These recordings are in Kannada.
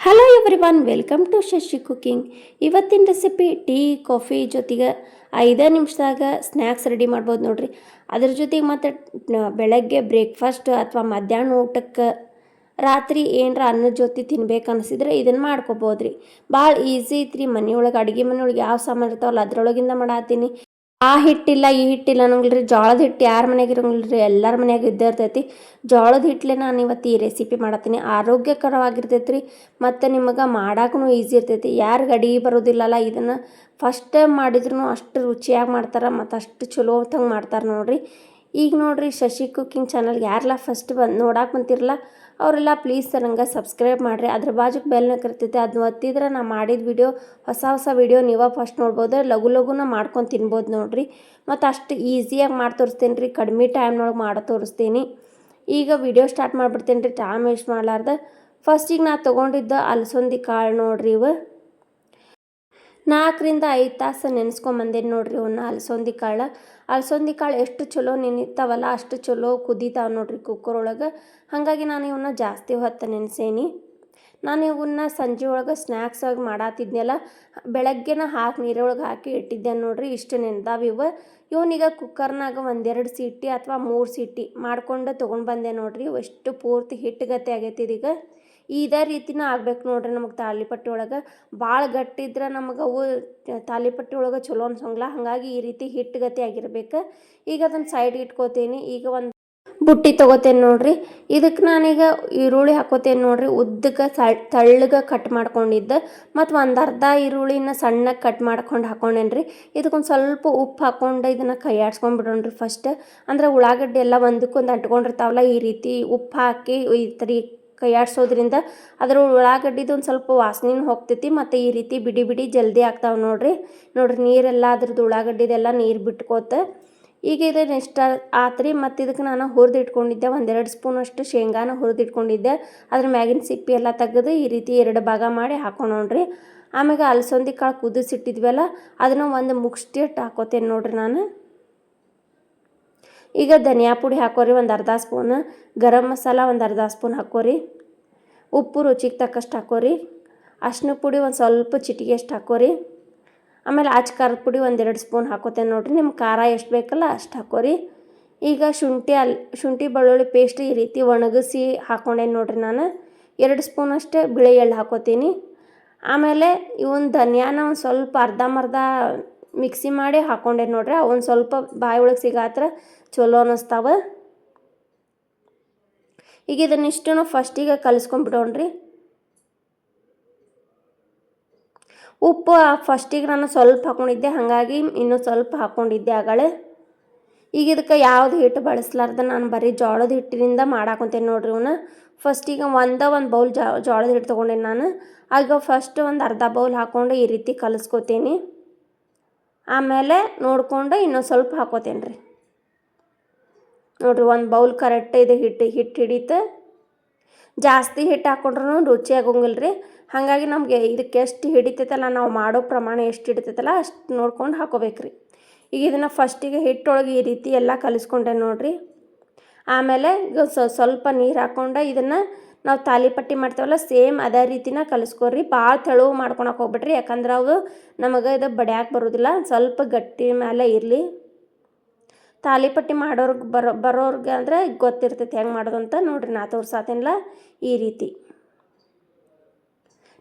Hello everyone welcome to Shashi cooking ಇವತ್ತಿನ ರೆಸಿಪಿ ಟೀ ಕಾಫಿ ಜೊತೆಗೆ ಐದೇ ನಿಮಿಷದಾಗ ಸ್ನ್ಯಾಕ್ಸ್ ರೆಡಿ ಮಾಡ್ಬೋದು ನೋಡ್ರಿ. ಅದ್ರ ಜೊತೆಗೆ ಮತ್ತು ಬೆಳಗ್ಗೆ ಬ್ರೇಕ್ಫಾಸ್ಟ್ ಅಥವಾ ಮಧ್ಯಾಹ್ನ ಊಟಕ್ಕೆ ರಾತ್ರಿ ಏನರ ಅನ್ನದ ಜೊತೆ ತಿನ್ಬೇಕು ಅನಿಸಿದ್ರೆ ಇದನ್ನು ಮಾಡ್ಕೊಬೋದು ರೀ ಭಾಳ ಈಸಿ ಐತ್ರಿ, ಮನೆಯೊಳಗೆ, ಅಡುಗೆ ಮನೆಯೊಳಗೆ ಯಾವ ಸಾಮಾನು ಇರ್ತಾವಲ್ಲ ಅದರೊಳಗಿಂದ ಮಾಡತ್ತೀನಿ. ಆ ಹಿಟ್ಟಿಲ್ಲ, ಈ ಹಿಟ್ಟಿಲ್ಲ ಅನ್ನಂಗಿಲ್ರಿ. ಜೋಳದ ಹಿಟ್ಟು ಯಾರ ಮನೆಗೆ ಇರಂಗಿಲ್ರಿ? ಎಲ್ಲರ ಮನೆಯಾಗ ಇದ್ದೇ ಇರ್ತೈತಿ. ಜೋಳದ ಹಿಟ್ಲೆ ನಾನು ಇವತ್ತು ಈ ರೆಸಿಪಿ ಮಾಡತ್ತೀನಿ. ಆರೋಗ್ಯಕರವಾಗಿರ್ತೈತಿ ರೀ ಮತ್ತು ನಿಮಗೆ ಮಾಡಾಕೂ ಈಸಿ ಇರ್ತೈತಿ. ಯಾರಿಗೆ ಗಡಿ ಬರೋದಿಲ್ಲಲ್ಲ, ಇದನ್ನು ಫಸ್ಟ್ ಟೈಮ್ ಮಾಡಿದ್ರು ಅಷ್ಟು ರುಚಿಯಾಗಿ ಮಾಡ್ತಾರೆ, ಮತ್ತು ಅಷ್ಟು ಚಲೋ ಮಾಡ್ತಾರೆ ನೋಡ್ರಿ. ಈಗ ನೋಡ್ರಿ ಶಶಿ ಕುಕ್ಕಿಂಗ್ ಚಾನಲ್ ಯಾರೆಲ್ಲ ಫಸ್ಟ್ ಬಂದು ನೋಡಕ್ಕೆ ಬಂತಿರಲ್ಲ ಅವರೆಲ್ಲ ಪ್ಲೀಸ್ ನಂಗೆ ಸಬ್ಸ್ಕ್ರೈಬ್ ಮಾಡಿರಿ. ಅದ್ರ ಬಾಜುಗೆ ಬೆಲ್ನ ಕರಿತೈತೆ ಅದನ್ನ ಒತ್ತಿದ್ರೆ ನಾ ಮಾಡಿದ ವಿಡಿಯೋ ಹೊಸ ಹೊಸ ವಿಡಿಯೋ ನೀವೇ ಫಸ್ಟ್ ನೋಡ್ಬೋದು. ಲಘು ಲಘುನ ಮಾಡ್ಕೊಂಡು ತಿನ್ಬೋದು ನೋಡಿರಿ. ಮತ್ತು ಅಷ್ಟು ಈಸಿಯಾಗಿ ಮಾಡಿ ತೋರಿಸ್ತೀನಿ ರೀ ಕಡಿಮೆ ಟೈಮ್ನೊಳಗೆ ಮಾಡಿ ತೋರಿಸ್ತೀನಿ. ಈಗ ವಿಡಿಯೋ ಸ್ಟಾರ್ಟ್ ಮಾಡಿಬಿಡ್ತೀನಿ ರೀ ಟೈಮ್ ವೇಸ್ಟ್ ಮಾಡಲಾರ್ದ ಫಸ್ಟಿಗೆ ನಾ ತೊಗೊಂಡಿದ್ದ ಅಲಸಂದಿ ಕಾಳು ನೋಡ್ರಿ ಇವು. ನಾಲ್ಕರಿಂದ ಐದು ತಾಸು ನೆನೆಸ್ಕೊಂಬಂದೆ ನೋಡ್ರಿ ಅವನ್ನ ಅಲಸಂದಿ ಕಾಳು. ಅಲಸಂದಿ ಕಾಳು ಎಷ್ಟು ಚಲೋ ನೆನಿತಾವಲ್ಲ, ಅಷ್ಟು ಚಲೋ ಕುದೀತಾವೆ ನೋಡ್ರಿ ಕುಕ್ಕರ್ ಒಳಗೆ. ಹಾಗಾಗಿ ನಾನು ಇವನ್ನ ಜಾಸ್ತಿ ಹೊತ್ತು ನೆನೆಸೇನಿ. ನಾನು ಇವನ್ನ ಸಂಜೆ ಒಳಗೆ ಸ್ನ್ಯಾಕ್ಸ್ ಆಗಿ ಮಾಡಾತಿದ್ನಲ್ಲ, ಬೆಳಗ್ಗೆನ ಹಾಕಿ ನೀರೊಳಗೆ ಹಾಕಿ ಇಟ್ಟಿದ್ದೆ ನೋಡ್ರಿ, ಇಷ್ಟು ನೆನೆದಾವ ಇವು. ಇವನೀಗ ಕುಕ್ಕರ್ನಾಗ ಒಂದೆರಡು ಸೀಟಿ ಅಥವಾ ಮೂರು ಸೀಟಿ ಮಾಡ್ಕೊಂಡು ತೊಗೊಂಡು ಬಂದೆ ನೋಡ್ರಿ ಎಷ್ಟು ಪೂರ್ತಿ ಹಿಟ್ಟುಗತೆ ಆಗೈತಿ ಇದೀಗ. ಇದೇ ರೀತಿನ ಆಗ್ಬೇಕು ನೋಡ್ರಿ ನಮಗೆ ತಾಲಿಪಟ್ಟಿ ಒಳಗೆ. ಭಾಳ ಗಟ್ಟಿದ್ರೆ ನಮಗೆ ಅವು ತಾಲಿಪಟ್ಟಿ ಒಳಗೆ ಚಲೋ ಅನ್ಸಂಗಿಲ್ಲ. ಹಾಗಾಗಿ ಈ ರೀತಿ ಹಿಟ್ಟುಗತಿ ಆಗಿರ್ಬೇಕು. ಈಗ ಅದನ್ನು ಸೈಡ್ ಇಟ್ಕೋತೀನಿ. ಈಗ ಒಂದು ಬುಟ್ಟಿ ತಗೋತೇನೆ ನೋಡ್ರಿ. ಇದಕ್ಕೆ ನಾನೀಗ ಈರುಳ್ಳಿ ಹಾಕೋತೇನೆ ನೋಡ್ರಿ. ಉದ್ದಕ್ಕೆ ತಳ್ಳಗೆ ಕಟ್ ಮಾಡ್ಕೊಂಡಿದ್ದೆ. ಮತ್ತು ಒಂದು ಅರ್ಧ ಈರುಳ್ಳಿನ ಸಣ್ಣಗೆ ಕಟ್ ಮಾಡ್ಕೊಂಡು ಹಾಕೊಂಡೇನಿ ರೀ. ಇದಕ್ಕೊಂದು ಸ್ವಲ್ಪ ಉಪ್ಪು ಹಾಕ್ಕೊಂಡು ಇದನ್ನು ಕೈಯಾಡ್ಸ್ಕೊಂಡ್ಬಿಡೋಣ್ರಿ ಫಸ್ಟ್ ಅಂದ್ರೆ ಉಳ್ಳಾಗಡ್ಡೆ ಎಲ್ಲ ಒಂದಕ್ಕೊಂದು ಅಂಟ್ಕೊಂಡಿರ್ತಾವಲ್ಲ, ಈ ರೀತಿ ಉಪ್ಪು ಹಾಕಿ ಈ ಥರ ಕೈಯಾಡ್ಸೋದ್ರಿಂದ ಅದರ ಉಳ್ಳಾಗಡ್ಡಿದು ಒಂದು ಸ್ವಲ್ಪ ವಾಸನೆನೂ ಹೋಗ್ತೈತಿ, ಮತ್ತು ಈ ರೀತಿ ಬಿಡಿ ಬಿಡಿ ಜಲ್ದಿ ಆಗ್ತಾವೆ ನೋಡಿರಿ. ನೋಡ್ರಿ ನೀರೆಲ್ಲ ಅದ್ರದ್ದು ಉಳ್ಳಾಗಡ್ಡಿದೆಲ್ಲ ನೀರು ಬಿಟ್ಕೋತ, ಈಗ ಇದು ನೆಕ್ಸ್ಟ್ ಆತ್ರಿ, ಮತ್ತು ಇದಕ್ಕೆ ನಾನು ಹುರಿದಿಟ್ಕೊಂಡಿದ್ದೆ, ಒಂದೆರಡು ಸ್ಪೂನ್ ಅಷ್ಟು ಶೇಂಗಾನ ಹುರಿದಿಟ್ಕೊಂಡಿದ್ದೆ. ಅದ್ರ ಮ್ಯಾಗಿನ ಸಿಪ್ಪಿ ಎಲ್ಲ ತೆಗೆದು ಈ ರೀತಿ ಎರಡು ಭಾಗ ಮಾಡಿ ಹಾಕೊಂಡ್ರಿ ಆಮ್ಯಾಗ ಅಲಸಂದಿ ಕಾಳು ಕುದಿಸಿಟ್ಟಿದ್ವಲ್ಲ, ಅದನ್ನು ಒಂದು ಮುಗ್ಸ್ಟಿಟ್ಟು ಹಾಕೋತೇನೆ ನೋಡ್ರಿ ನಾನು. ಈಗ ಧನಿಯಾ ಪುಡಿ ಹಾಕೋರಿ, ಒಂದು ಅರ್ಧ ಸ್ಪೂನ್ ಗರಂ ಮಸಾಲ, ಒಂದು ಅರ್ಧ ಸ್ಪೂನ್ ಹಾಕೋರಿ. ಉಪ್ಪು ರುಚಿಗೆ ತಕ್ಕಷ್ಟು ಹಾಕೋರಿ. ಅರ್ಶಿನ ಪುಡಿ ಒಂದು ಸ್ವಲ್ಪ ಚಿಟಿಗೆ ಅಷ್ಟು ಹಾಕೋರಿ. ಆಮೇಲೆ ಆಚ ಖಾರದ ಪುಡಿ ಒಂದೆರಡು ಸ್ಪೂನ್ ಹಾಕೋತೇನೆ ನೋಡಿರಿ ನಿಮ್ಮ ಖಾರ ಎಷ್ಟು ಬೇಕಲ್ಲ ಅಷ್ಟು ಹಾಕೋರಿ. ಈಗ ಶುಂಠಿ ಅಲ್, ಶುಂಠಿ ಬೆಳ್ಳುಳ್ಳಿ ಪೇಸ್ಟ್ ಈ ರೀತಿ ಒಣಗಿಸಿ ಹಾಕೊಂಡೇನು ನೋಡಿರಿ ನಾನು. ಎರಡು ಸ್ಪೂನ್ ಅಷ್ಟೇ ಬಿಳಿ ಎಳ್ಳು ಹಾಕೋತೀನಿ. ಆಮೇಲೆ ಇವನ್ ಧನಿಯಾನ ಒಂದು ಸ್ವಲ್ಪ ಅರ್ಧಂಬರ್ಧ ಮಿಕ್ಸಿ ಮಾಡಿ ಹಾಕೊಂಡೆ ನೋಡ್ರಿ ಅವನ್ ಸ್ವಲ್ಪ ಬಾಯಿ ಒಳಗೆ ಸಿಗಾತ್ರ ಚಲೋ ಅನ್ನಿಸ್ತಾವ ಈಗ ಇದನ್ನಿಷ್ಟು ಫಸ್ಟಿಗೆ ಕಲಿಸ್ಕೊಂಡ್ಬಿಡೋಣ್ರಿ ಉಪ್ಪು ಫಸ್ಟಿಗೆ ನಾನು ಸ್ವಲ್ಪ ಹಾಕೊಂಡಿದ್ದೆ, ಹಾಗಾಗಿ ಇನ್ನೂ ಸ್ವಲ್ಪ ಹಾಕೊಂಡಿದ್ದೆ ಆಗಳೆ ಈಗ ಇದಕ್ಕೆ ಯಾವ್ದು ಹಿಟ್ಟು ಬಳಸ್ಲಾರ್ದ ನಾನು ಬರೀ ಜೋಳದ ಹಿಟ್ಟಿನಿಂದ ಮಾಡಾಕೊಂತೇನೆ ನೋಡ್ರಿ ಇವನ್ನ ಫಸ್ಟಿಗೆ ಒಂದ ಒಂದು ಬೌಲ್ ಜೋಳದ ಹಿಟ್ಟು ತೊಗೊಂಡೇನೆ ನಾನು. ಆಗ ಫಸ್ಟ್ ಒಂದು ಅರ್ಧ ಬೌಲ್ ಹಾಕ್ಕೊಂಡು ಈ ರೀತಿ ಕಲಿಸ್ಕೊತೀನಿ. ಆಮೇಲೆ ನೋಡಿಕೊಂಡು ಇನ್ನೊಂದು ಸ್ವಲ್ಪ ಹಾಕೋತೇನೆ ರೀ. ನೋಡಿರಿ ಒಂದು ಬೌಲ್ ಕರೆಕ್ಟ್ ಇದೆ ಹಿಟ್ಟು ಹಿಟ್ಟು ಹಿಡಿತು. ಜಾಸ್ತಿ ಹಿಟ್ಟು ಹಾಕೊಂಡ್ರೂ ರುಚಿ ಆಗೋಂಗಿಲ್ಲ ರೀ. ಹಾಗಾಗಿ ನಮಗೆ ಇದಕ್ಕೆ ಎಷ್ಟು ಹಿಡಿತೈತಲ್ಲ, ನಾವು ಮಾಡೋ ಪ್ರಮಾಣ ಎಷ್ಟು ಹಿಡಿತೈತಲ್ಲ ಅಷ್ಟು ನೋಡ್ಕೊಂಡು ಹಾಕೋಬೇಕು ರೀ. ಈಗ ಇದನ್ನು ಫಸ್ಟಿಗೆ ಹಿಟ್ಟೊಳಗೆ ಈ ರೀತಿ ಎಲ್ಲ ಕಲಿಸ್ಕೊಂಡೆ ನೋಡಿರಿ. ಆಮೇಲೆ ಸ್ವಲ್ಪ ನೀರು ಹಾಕ್ಕೊಂಡು ಇದನ್ನು ನಾವು ತಾಲಿಪಟ್ಟಿ ಮಾಡ್ತೇವಲ್ಲ, ಸೇಮ್ ಅದೇ ರೀತಿನ ಕಲಿಸ್ಕೊರಿ. ಭಾಳ ತೆಳುವು ಮಾಡ್ಕೊಳಕ್ಕೆ ಹೋಗ್ಬಿಟ್ರಿ ಯಾಕಂದ್ರೆ ಅವು ನಮಗೆ ಇದು ಬಡ್ಯಾಕೆ ಬರೋದಿಲ್ಲ. ಸ್ವಲ್ಪ ಗಟ್ಟಿ ಮೇಲೆ ಇರಲಿ. ತಾಲಿಪಟ್ಟಿ ಮಾಡೋರ್ಗೆ ಬರೋ, ಬರೋರ್ಗೆ ಅಂದರೆ ಗೊತ್ತಿರ್ತೈತೆ ಹೆಂಗೆ ಮಾಡೋದು ಅಂತ ನೋಡ್ರಿ ನಾ ತೋರ್ಸಾತೇನಿಲ್ಲ ಈ ರೀತಿ.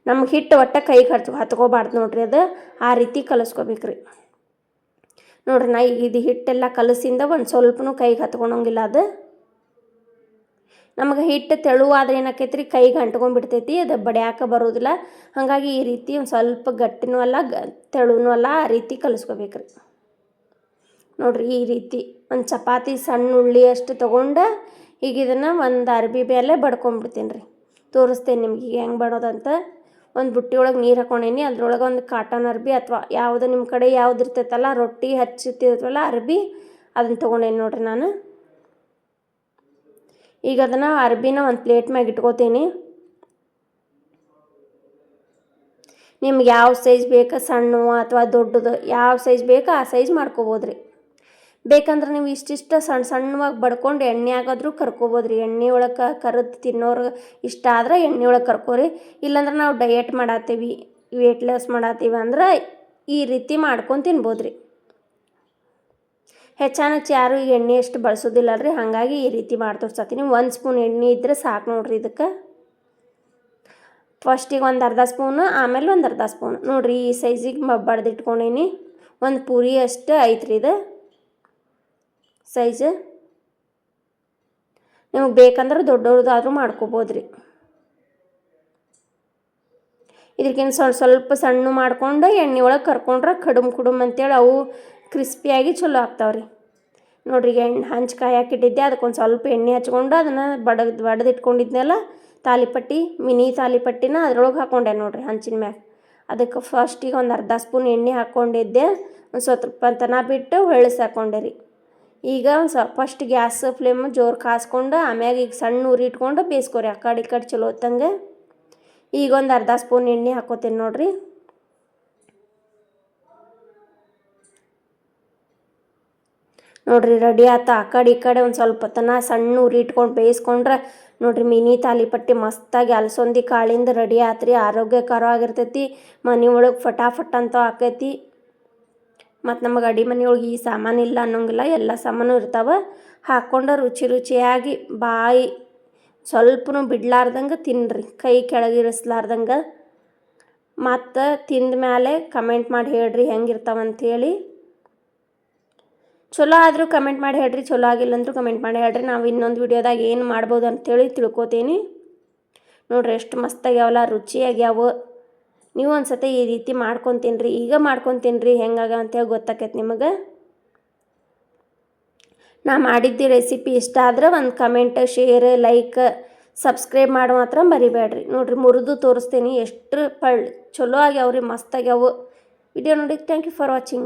ನಮ್ಗೆ ಹಿಟ್ಟು ಒಟ್ಟ ಕೈಗೆ ಹತ್, ಹತ್ಕೋಬಾರ್ದು ನೋಡ್ರಿ ಅದು. ಆ ರೀತಿ ಕಲಿಸ್ಕೋಬೇಕ್ರಿ. ನೋಡ್ರಿ ನಾ ಇದು ಹಿಟ್ಟೆಲ್ಲ ಕಲಸಿಂದ ಒಂದು ಸ್ವಲ್ಪನೂ ಕೈಗೆ ಹತ್ಕೊಳಂಗಿಲ್ಲ ಅದು. ನಮಗೆ ಹಿಟ್ಟು ತೆಳುವಾದ್ರೆ ಏನಾಕೈತಿ ರೀ ಕೈಗೆ ಅಂಟ್ಕೊಂಡ್ಬಿಡ್ತೈತಿ ಅದು ಬಡ್ಯಾಕ ಬರೋದಿಲ್ಲ. ಹಾಗಾಗಿ ಈ ರೀತಿ ಒಂದು ಸ್ವಲ್ಪ ಗಟ್ಟಿನೂ ಅಲ್ಲ, ಗ, ತೆಳುನೂ ಅಲ್ಲ, ಆ ರೀತಿ ಕಲಿಸ್ಕೋಬೇಕ್ರಿ. ನೋಡ್ರಿ, ಈ ರೀತಿ ಒಂದು ಚಪಾತಿ ಸಣ್ಣ ಉಳ್ಳಿ ಅಷ್ಟು ತೊಗೊಂಡು ಈಗ ಇದನ್ನು ಒಂದು ಅರ್ಬಿ ಮೇಲೆ ಬಡ್ಕೊಂಡ್ಬಿಡ್ತೀನಿ ರೀ ತೋರಿಸ್ತೇನೆ ನಿಮ್ಗೆ ಹೆಂಗೆ ಬಡೋದಂತ. ಒಂದು ಬುಟ್ಟಿ ಒಳಗೆ ನೀರು ಹಾಕೊಂಡೇನಿ, ಅದ್ರೊಳಗೆ ಒಂದು ಕಾಟನ್ ಅರ್ಬಿ ಅಥವಾ ಯಾವುದು ನಿಮ್ಮ ಕಡೆ ಯಾವ್ದು ಇರ್ತೈತಲ್ಲ, ರೊಟ್ಟಿ ಹಚ್ಚುತ್ತಿರ್ತವಲ್ಲ ಅರ್ಬಿ ಅದನ್ನು ತೊಗೊಂಡೇನಿ ನೋಡ್ರಿ ನಾನು. ಈಗ ಅದನ್ನು ಅರ್ಬಿನ ಒಂದು ಪ್ಲೇಟ್ ಮ್ಯಾಗ ಇಟ್ಕೋತೀನಿ. ನಿಮ್ಗೆ ಯಾವ ಸೈಜ್ ಬೇಕು, ಸಣ್ಣ ಅಥವಾ ದೊಡ್ಡದು, ಯಾವ ಸೈಜ್ ಬೇಕು ಆ ಸೈಜ್ ಮಾಡ್ಕೋಬೋದು ರೀ ಬೇಕಂದ್ರೆ ನೀವು ಇಷ್ಟಿಷ್ಟು ಸಣ್ಣ ಸಣ್ಣವಾಗಿ ಬಡ್ಕೊಂಡು ಎಣ್ಣೆ ಆಗೋದ್ರೂ ಕರ್ಕೋಬೋದು ರೀ ಎಣ್ಣೆ ಒಳಗೆ ಕರೆದು ತಿನ್ನೋರು ಇಷ್ಟ ಆದ್ರೆ ಎಣ್ಣೆ ಒಳಗೆ ಕರ್ಕೋರಿ. ಇಲ್ಲಾಂದ್ರೆ ನಾವು ಡಯಟ್ ಮಾಡತ್ತೀವಿ ವೇಟ್ ಲಾಸ್ ಮಾಡತ್ತೀವಿ ಅಂದ್ರೆ ಈ ರೀತಿ ಮಾಡ್ಕೊಂಡು ತಿನ್ಬೋದು ರೀ ಹೆಚ್ಚಾನೆಚ್ಚು ಯಾರು ಎಣ್ಣೆ ಅಷ್ಟು ಬಳಸೋದಿಲ್ಲ ರೀ ಹಾಗಾಗಿ ಈ ರೀತಿ ಮಾಡಿ ತೋರಿಸತ್ತೀನಿ ಒಂದು ಸ್ಪೂನ್ ಎಣ್ಣೆ ಇದ್ದರೆ ಸಾಕು ನೋಡ್ರಿ ಇದಕ್ಕೆ. ಫಸ್ಟಿಗೆ ಒಂದು ಅರ್ಧ ಸ್ಪೂನು, ಆಮೇಲೆ ಒಂದು ಅರ್ಧ ಸ್ಪೂನ್. ನೋಡಿರಿ ಈ ಸೈಜಿಗೆ ಬಡ್ದಿಟ್ಕೊಂಡೀನಿ. ಒಂದು ಪೂರಿ ಅಷ್ಟು ಐತ್ರಿ ಇದು. ಸೈಜ್. ನಿಮಗೆ ಬೇಕಂದ್ರೆ ದೊಡ್ಡವ್ರದ್ದಾದ್ರೂ ಮಾಡ್ಕೋಬೋದು ರೀ ಇದಕ್ಕಿಂತ ಸ್ವಲ್ಪ ಸ್ವಲ್ಪ ಸಣ್ಣ ಮಾಡ್ಕೊಂಡು ಎಣ್ಣೆ ಒಳಗೆ ಕರ್ಕೊಂಡ್ರೆ ಕಡುಮ್ ಕುಡುಮ್ ಅಂತೇಳಿ ಅವು ಕ್ರಿಸ್ಪಿಯಾಗಿ ಚಲೋ ಆಗ್ತಾವ್ರಿ. ನೋಡ್ರಿ ಎಣ್ಣೆ ಹಂಚ್ಕಾಯಿ ಕಾಯಾಕಿಟ್ಟಿದ್ದೆ ಅದಕ್ಕೊಂದು ಸ್ವಲ್ಪ ಎಣ್ಣೆ ಹಚ್ಕೊಂಡು ಅದನ್ನು ಬಡದು ಬಡದಿಟ್ಕೊಂಡಿದ್ನಲ್ಲ, ತಾಲಿಪಟ್ಟಿ, ಮಿನಿ ತಾಲಿಪಟ್ಟಿನ ಅದ್ರೊಳಗೆ ಹಾಕ್ಕೊಂಡೆ ನೋಡ್ರಿ ಹಂಚಿನ ಮ್ಯಾಗ. ಅದಕ್ಕೆ ಫಸ್ಟಿಗೆ ಒಂದು ಅರ್ಧ ಸ್ಪೂನ್ ಎಣ್ಣೆ ಹಾಕ್ಕೊಂಡಿದ್ದೆ ಒಂದು ಸ್ವಲ್ಪ ತನ ಬಿಟ್ಟು ಹೊಳಸಿ ಹಾಕ್ಕೊಂಡೆ ರೀ. ಈಗ ಒಂದು ಸ್ವಲ್ಪ ಫಸ್ಟ್ ಗ್ಯಾಸ್ ಫ್ಲೇಮ್ ಜೋರು ಕಾಸ್ಕೊಂಡು, ಆಮ್ಯಾಗ ಈಗ ಸಣ್ಣ ಉರಿ ಇಟ್ಕೊಂಡು ಬೇಯಿಸ್ಕೊರಿ ಆ ಕಡೆ ಈ ಕಡೆ ಚಲೋ ಹೊತ್ತಂಗೆ ಈಗ ಒಂದು ಅರ್ಧ ಸ್ಪೂನ್ ಎಣ್ಣೆ ಹಾಕೋತೀನಿ ನೋಡ್ರಿ. ನೋಡ್ರಿ ರೆಡಿ ಆತ. ಆ ಕಡೆ ಈ ಕಡೆ ಒಂದು ಸ್ವಲ್ಪ ತನ ಸಣ್ಣ ಉರಿ ಇಟ್ಕೊಂಡು ಬೇಯಿಸ್ಕೊಂಡ್ರೆ ನೋಡ್ರಿ ಮಿನಿ ತಾಲಿಪಟ್ಟಿ ಮಸ್ತಾಗಿ ಅಲಸಂದಿ ಕಾಳಿಂದ ರೆಡಿ ಆತ್ರಿ. ಆರೋಗ್ಯಕರವಾಗಿರ್ತೈತಿ. ಮನೆ ಒಳಗೆ ಫಟಾಫಟ್ ಅಂತ ಆಕೈತಿ. ಮತ್ತು ನಮಗೆ ಅಡಿ ಮನೆಯೊಳಗೆ ಈ ಸಾಮಾನು ಇಲ್ಲ ಅನ್ನೋಂಗಿಲ್ಲ. ಎಲ್ಲ ಸಾಮಾನು ಇರ್ತಾವೆ. ಹಾಕ್ಕೊಂಡು ರುಚಿ ರುಚಿಯಾಗಿ ಬಾಯಿ ಸ್ವಲ್ಪನು ಬಿಡ್ಲಾರ್ದಂಗೆ ತಿನ್ನಿರಿ ಕೈ ಕೆಳಗಿರಿಸ್ಲಾರ್ದಂಗೆ ಮತ್ತು ತಿಂದ ಮೇಲೆ ಕಮೆಂಟ್ ಮಾಡಿ ಹೇಳ್ರಿ ಹೆಂಗಿರ್ತಾವಂಥೇಳಿ ಚಲೋ ಆದರೂ ಕಮೆಂಟ್ ಮಾಡಿ ಹೇಳ್ರಿ, ಚಲೋ ಆಗಿಲ್ಲ ಅಂದರೂ ಕಮೆಂಟ್ ಮಾಡಿ ಹೇಳ್ರಿ. ನಾವು ಇನ್ನೊಂದು ವಿಡಿಯೋದಾಗ ಏನು ಮಾಡ್ಬೋದು ಅಂತೇಳಿ ತಿಳ್ಕೊತೀನಿ. ನೋಡ್ರಿ ಎಷ್ಟು ಮಸ್ತಾಗ್ಯಾವಲ್ಲ ರುಚಿಯಾಗ್ಯಾವ ನೀವು ಒಂದು ಸತಿ ಈ ರೀತಿ ಮಾಡ್ಕೊತೀನಿ ರೀ ಈಗ ಮಾಡ್ಕೊತೀನಿ ತಿನ್ನಿರಿ ಹೆಂಗಾಗ ಅಂತೇಳಿ ಗೊತ್ತಾಕೈತೆ ನಿಮಗೆ. ನಾ ಮಾಡಿದ್ದು ರೆಸಿಪಿ ಇಷ್ಟ ಆದ್ರೆ ಒಂದು ಕಮೆಂಟ್ ಶೇರ್ ಲೈಕ್ ಸಬ್ಸ್ಕ್ರೈಬ್ ಮಾಡಿ ಮಾತ್ರ ಮರಿಬೇಡ್ರಿ. ನೋಡ್ರಿ ಮುರಿದು ತೋರಿಸ್ತೀನಿ ಎಷ್ಟು ಪಳ್, ಚಲೋ ಆಗ್ಯಾವ್ರಿ ಮಸ್ತಾಗ್ಯಾವು ವಿಡಿಯೋ ನೋಡಿ ಥ್ಯಾಂಕ್ ಯು ಫಾರ್ ವಾಚಿಂಗ್